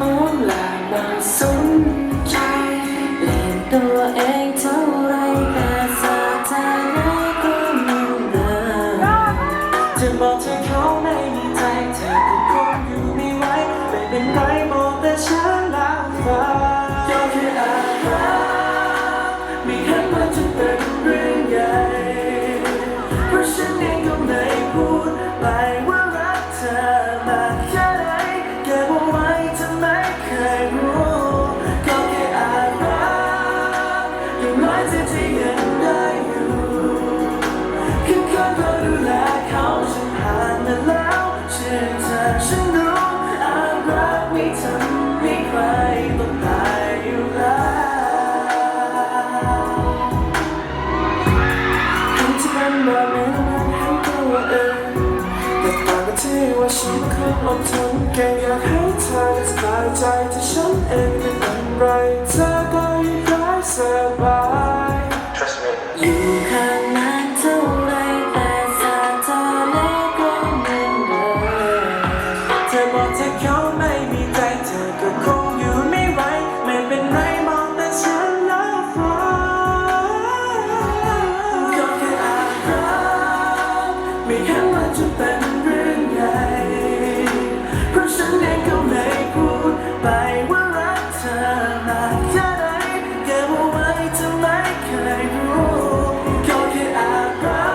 มองหลายมาสนใจเล่นตัวเองเท่าไรแต่สาธารณะก็มืนเดิจะบอกเธอเขาไม่ใจเธอคงอยู่ไม่ไหวไม่เป็นไรบอกแต่ฉันลาฟ้า ว่าฉันไม่เคยอดทนเก่งอยากให้เธอได้สบายใจที่ฉันเองไม่เป็นไรเธอก็ยังได้สบาย Trust me อยู่ข้างนั้นเท่าไรแต่สาเธอเล็กก็เหมือนเดิมเธอบอกเธอ ไหนรู้ก็แค่อาจรั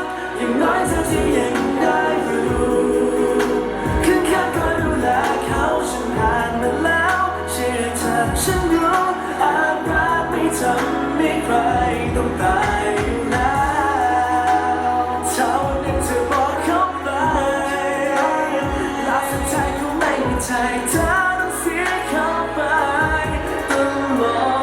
กอย่างน้อยเท่าที่ยังได้รู้คือแค่คอดูแลเขาฉันผ่านมาแล้วเชื่อเธอฉันรู้อาจรักไม่ทำให้ใรต้องตายแล้วเท่านั้นเธอบอกเขาไปรัสุดท้ายไม่ใจเธอต้องเสียเขาไปตลอด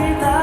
널